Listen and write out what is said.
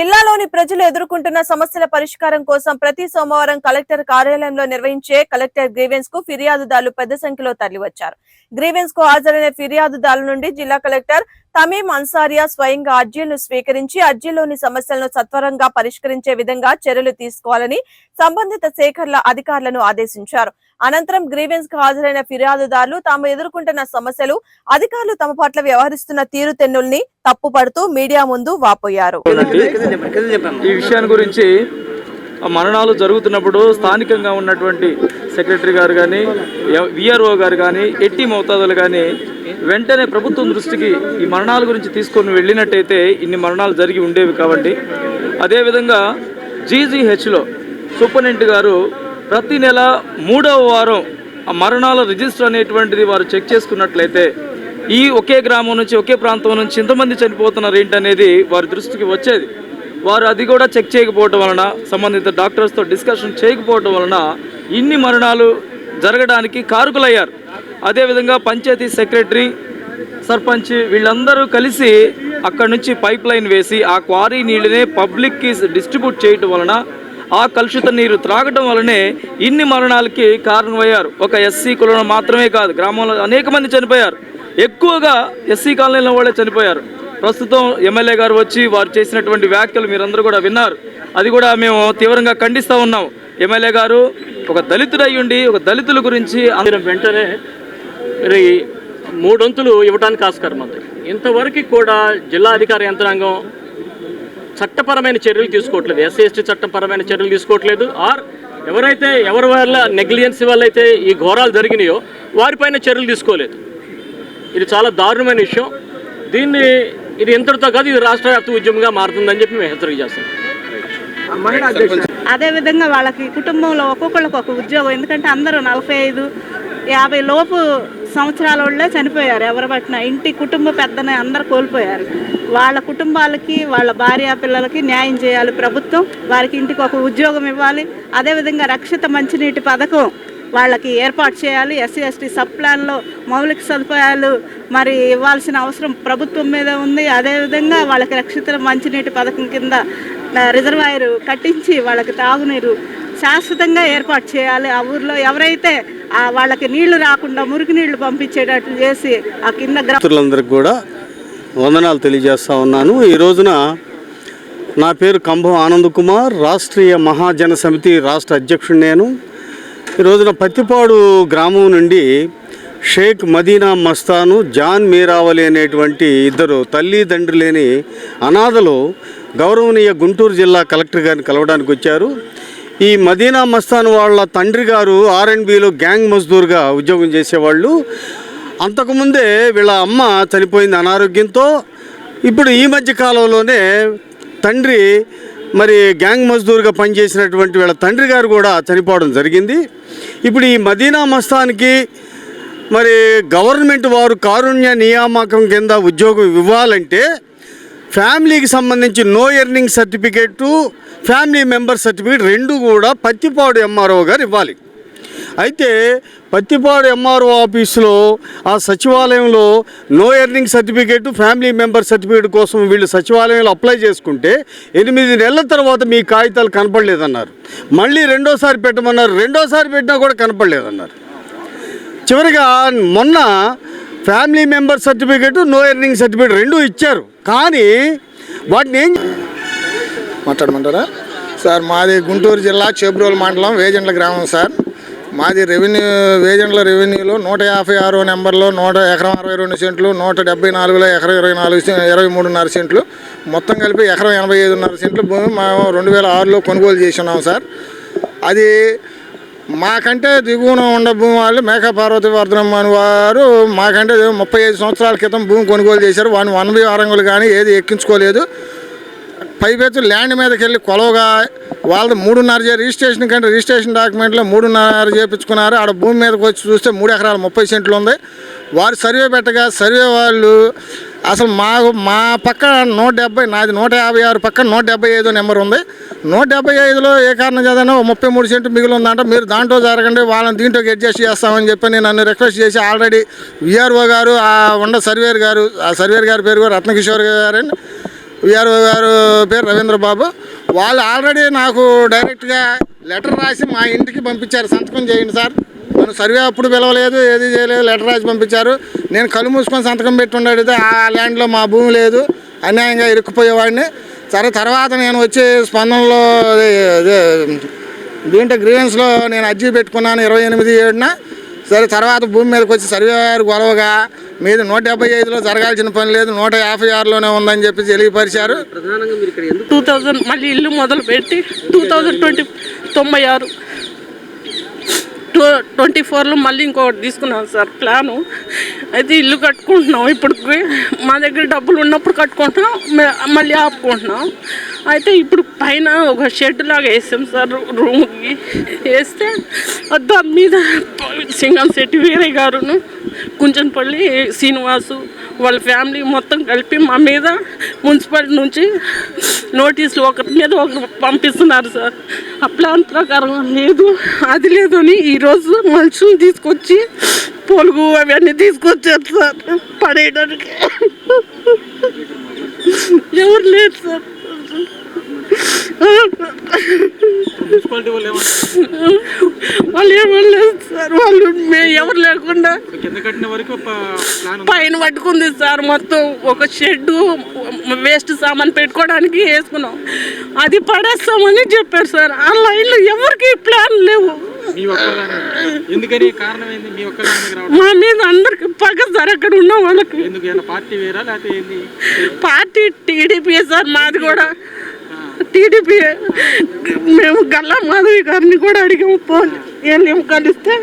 జిల్లాలోని ప్రజలు ఎదుర్కొంటున్న సమస్యల పరిష్కారం కోసం ప్రతి సోమవారం కలెక్టర్ కార్యాలయంలో నిర్వహించే కలెక్టర్ గ్రీవెన్స్కు ఫిర్యాదుదారులు పెద్ద సంఖ్యలో తరలివచ్చారు. గ్రీవెన్స్కు హాజరైన ఫిర్యాదుదారుల నుండి జిల్లా కలెక్టర్ తమీం అన్సారియా స్వయంగా అర్జీలను స్వీకరించి అర్జీలోని సమస్యలను సత్వరంగా పరిష్కరించే విధంగా చర్యలు తీసుకోవాలని సంబంధిత శాఖల అధికారులను ఆదేశించారు. అనంతరం గ్రీవెన్స్కు హాజరైన ఫిర్యాదుదారులు తాము ఎదుర్కొంటున్న సమస్యలు అధికారులు తమ పట్ల వ్యవహరిస్తున్న తీరుతెన్నుల్ని తప్పుపడుతూ మీడియా ముందు వాపోయారు. ఈ విషయాన్ని గురించి మరణాలు జరుగుతున్నప్పుడు స్థానికంగా ఉన్నటువంటి సెక్రటరీ గారు కానీ విఆర్ఓ గారు కానీ ఎట్టి మోతాదులు కానీ వెంటనే ప్రభుత్వం దృష్టికి ఈ మరణాల గురించి తీసుకొని వెళ్ళినట్టయితే ఇన్ని మరణాలు జరిగి ఉండేవి కాబట్టి అదేవిధంగా జీజీహెచ్లో సూపరింటెండెంట్ గారు ప్రతి నెల మూడవ వారం ఆ మరణాల రిజిస్టర్ అనేటువంటిది వారు చెక్ చేసుకున్నట్లయితే ఈ ఒకే గ్రామం నుంచి ఒకే ప్రాంతం నుంచి ఇంతమంది చనిపోతున్నారు ఏంటనేది వారి దృష్టికి వచ్చేది. వారు అది కూడా చెక్ చేయకపోవటం వలన సంబంధిత డాక్టర్స్తో డిస్కషన్ చేయకపోవటం వలన ఇన్ని మరణాలు జరగడానికి కారుకులయ్యారు. అదేవిధంగా పంచాయతీ సెక్రటరీ సర్పంచ్ వీళ్ళందరూ కలిసి అక్కడ నుంచి పైప్ లైన్ వేసి ఆ క్వారీ నీళ్ళనే పబ్లిక్కి డిస్ట్రిబ్యూట్ చేయటం వలన ఆ కలుషిత నీరు త్రాగటం వలనే ఇన్ని మరణాలకి కారణమయ్యారు. ఒక ఎస్సీ కులం మాత్రమే కాదు గ్రామంలో అనేక మంది చనిపోయారు. ఎక్కువగా ఎస్సీ కాలనీలో వాళ్ళే చనిపోయారు. ప్రస్తుతం ఎమ్మెల్యే గారు వచ్చి వారు చేసినటువంటి వ్యాఖ్యలు మీరందరూ కూడా విన్నారు. అది కూడా మేము తీవ్రంగా ఖండిస్తూ ఉన్నాం. ఎమ్మెల్యే గారు ఒక దళితుడు ఉండి ఒక దళితుల గురించి వెంటనే మరి మూడొంతులు ఇవ్వడానికి ఆస్కారం ఉంది. ఇంతవరకు కూడా జిల్లా అధికార యంత్రాంగం చట్టపరమైన చర్యలు తీసుకోవట్లేదు. ఎస్సీ ఎస్టీ చట్టపరమైన చర్యలు తీసుకోవట్లేదు. ఆర్ ఎవరైతే ఎవరి వల్ల నెగ్లిజెన్సీ వల్ల అయితే ఈ ఘోరాలు జరిగినాయో వారిపైన చర్యలు తీసుకోలేదు. ఇది చాలా దారుణమైన విషయం. దీన్ని ఇది ఇంతటితో కాదు ఇది రాష్ట్ర వ్యాప్త ఉద్యమంగా మారుతుందని చెప్పి మేము హెచ్చరిక చేస్తాం. అదే విధంగా వాళ్ళకి కుటుంబంలో ఒక్కొక్కళ్ళకి ఒక ఉద్యోగం ఎందుకంటే అందరూ నలభై ఐదు యాభై లోపు సంవత్సరాల వాళ్ళే చనిపోయారు ఎవరు పట్టిన. ఇంటి కుటుంబ పెద్దనే అందరు కోల్పోయారు. వాళ్ళ కుటుంబాలకి వాళ్ళ భార్య పిల్లలకి న్యాయం చేయాలి ప్రభుత్వం. వారికి ఇంటికి ఒక ఉద్యోగం ఇవ్వాలి. అదేవిధంగా రక్షిత మంచినీటి పథకం వాళ్ళకి ఏర్పాటు చేయాలి. ఎస్సీ ఎస్టీ సబ్ ప్లాన్లో మౌలిక సదుపాయాలు మరి ఇవ్వాల్సిన అవసరం ప్రభుత్వం మీద ఉంది. అదేవిధంగా వాళ్ళకి రక్షిత మంచినీటి పథకం కింద రిజర్వాయర్ కట్టించి వాళ్ళకి తాగునీరు శాశ్వతంగా ఏర్పాటు చేయాలి. ఆ ఊర్లో ఎవరైతే వాళ్ళకి నీళ్ళు రాకుండా మురికి నీళ్ళు పంపించేటట్లు చేసి ఆ కింద గ్రా కూడా వందనాలు తెలియజేస్తా ఉన్నాను. ఈ రోజున నా పేరు కంభం ఆనంద్ కుమార్ రాష్ట్రీయ మహాజన సమితి రాష్ట్ర అధ్యక్షుడు నేను. ఈ రోజున పత్తిపాడు గ్రామం నుండి షేక్ మదీనా మస్తాను జాన్ మీరావలి అనేటువంటి ఇద్దరు తల్లిదండ్రులు లేని అనాథలు గౌరవనీయ గుంటూరు జిల్లా కలెక్టర్ గారిని కలవడానికి వచ్చారు. ఈ మదీనా మస్తాన్ వాళ్ళ తండ్రి గారు ఆర్ఎండ్బిలో గ్యాంగ్ మజ్దూర్గా ఉద్యోగం చేసేవాళ్ళు. అంతకుముందే వీళ్ళ అమ్మ చనిపోయింది అనారోగ్యంతో. ఇప్పుడు ఈ మధ్య కాలంలోనే తండ్రి మరి గ్యాంగ్ మజ్దూర్గా పనిచేసినటువంటి వీళ్ళ తండ్రి గారు కూడా చనిపోవడం జరిగింది. ఇప్పుడు ఈ మదీనా మస్తాన్కి మరి గవర్నమెంట్ వారు కారుణ్య నియామకం కింద ఉద్యోగం ఇవ్వాలంటే ఫ్యామిలీకి సంబంధించి no earning certificate family member certificate రెండు కూడా పత్తిపాడు ఎంఆర్ఓ గారు ఇవ్వాలి. అయితే పత్తిపాడు ఎంఆర్ఓ ఆఫీసులో ఆ సచివాలయంలో no earning certificate family member certificate కోసం వీళ్ళు సచివాలయంలో అప్లై చేసుకుంటే ఎనిమిది నెలల తర్వాత మీ కాగితాలు కనపడలేదన్నారు. మళ్ళీ రెండోసారి పెట్టమన్నారు. రెండోసారి పెట్టినా కూడా కనపడలేదన్నారు. చివరిగా మొన్న family member certificate no earning certificate రెండు ఇచ్చారు. కానీ వాటిని ఏం మాట్లాడమంటారా? సార్ మాది గుంటూరు జిల్లా చేబ్రోలు మండలం వేజెండ్ల గ్రామం సార్. మాది రెవెన్యూ వేజెండ్ల రెవెన్యూలో నూట యాభై ఆరో నెంబర్లో నూట ఎకరం అరవై రెండు సెంట్లు నూట డెబ్బై నాలుగులో ఎకరం ఇరవై నాలుగు ఇరవై మూడున్నర సెంట్లు మొత్తం కలిపి ఎకరం ఎనభై ఐదున్నర సెంట్లు భూమి మేము రెండు వేల ఆరులో కొనుగోలు చేస్తున్నాం సార్. అది మాకంటే దిగువన ఉన్న భూమి వాళ్ళు మేకా పార్వతి అని వారు మాకంటే ముప్పై ఐదు సంవత్సరాల క్రితం భూమి కొనుగోలు చేశారు. వాడిని వన్ వివరంగులు కానీ ఏది ఎక్కించుకోలేదు. పైపెత్తు ల్యాండ్ మీదకి వెళ్ళి కొలవగా వాళ్ళది మూడున్నర చే- రిజిస్ట్రేషన్ కంటే రిజిస్ట్రేషన్ డాక్యుమెంట్లో మూడున్నర చేపించుకున్నారు. ఆడ భూమి మీదకి వచ్చి చూస్తే మూడు ఎకరాల ముప్పై సెంట్లు ఉంది. వారు సర్వే పెట్టగా సర్వే వాళ్ళు అసలు మా మా పక్క నూట డెబ్బై నాది నూట యాభై ఆరు పక్కన నూట డెబ్బై ఐదు నెంబర్ ఉంది. నూట డెబ్బై ఐదులో ఏ కారణం చేదనో ముప్పై మూడు సెంట్లు మిగిలి ఉందంట. మీరు దాంట్లో జరగండి వాళ్ళని దీంట్లో అడ్జస్ట్ చేస్తామని చెప్పి నేను నన్ను రిక్వెస్ట్ చేసి ఆల్రెడీ విఆర్ఓ గారు ఆ ఉండ సర్వేర్ గారు ఆ సర్వేర్ గారి పేరు కూడా రత్నకిషోర్ గారని విఆర్ఓ గారు పేరు రవీంద్ర బాబు. వాళ్ళు ఆల్రెడీ నాకు డైరెక్ట్గా లెటర్ రాసి మా ఇంటికి పంపించారు. సంతకం చేయండి సార్. సర్వే అప్పుడు పిలవలేదు ఏది చేయలేదు లెటర్ రాసి పంపించారు. నేను కళ్ళు మూసుకొని సంతకం పెట్టి ఉండడితే ఆ ల్యాండ్లో మా భూమి లేదు. అన్యాయంగా ఇరుక్కుపోయేవాడిని. సరే తర్వాత నేను వచ్చి స్పందనలో దీంట్లో గ్రీవెన్స్లో నేను అర్జీ పెట్టుకున్నాను ఇరవై ఎనిమిది ఏడున. సరే తర్వాత భూమి మీదకి వచ్చి సర్వే గారు గొడవగా మీది నూట డెబ్బై ఐదులో జరగాల్సిన పని లేదు నూట యాభై ఆరులోనే ఉందని చెప్పి తెలియపరిచారు. టూ థౌజండ్ మళ్ళీ ఇల్లు మొదలు పెట్టి టూ థౌజండ్ ట్వంటీ తొంభై ఆరు. టూ ట్వంటీ ఫోర్లో మళ్ళీ ఇంకొకటి తీసుకున్నాం సార్ ప్లాను. అయితే ఇల్లు కట్టుకుంటున్నాం ఇప్పుడు మా దగ్గర డబ్బులు ఉన్నప్పుడు కట్టుకుంటున్నాం మళ్ళీ ఆపుకుంటున్నాం. అయితే ఇప్పుడు పైన ఒక షెడ్ లాగా వేసాం సార్ రూమ్కి. వేస్తే దాని మీద సింగం శెట్టి వీరయ్య గారును కుంచన్పల్లి శ్రీనివాసు వాళ్ళ ఫ్యామిలీ మొత్తం కలిపి మా మీద మున్సిపాలిటీ నుంచి నోటీసులు ఒకరి మీద ఒకరు పంపిస్తున్నారు సార్. ఆ ప్లాన్ ప్రకారం లేదు అది లేదు అని ఈరోజు మనుషులు తీసుకొచ్చి పొలుగు అవన్నీ తీసుకొచ్చారు సార్ పడేయడానికి. ఎవరు లేరు సార్. వాళ్ళు ఏమనలేదు సార్ వాళ్ళు మేము ఎవరు లేకుండా పైన పట్టుకుంది సార్ మొత్తం ఒక షెడ్ వేస్ట్ సామాన్ పెట్టుకోవడానికి వేసుకున్నాం. అది పడేస్తామని చెప్పారు సార్. ఆ లైన్లో ఎవరికి ప్లాన్ లేవు. మీ మీద అందరికి పగ సార్ అక్కడ ఉన్న వాళ్ళకి. పార్టీ టీడీపీ సార్ మాది కూడా. టీడీపీ మేము గల్లా మాధవి గారిని కూడా అడిగాము ఫోన్ వెళ్ళాము కలిస్తే.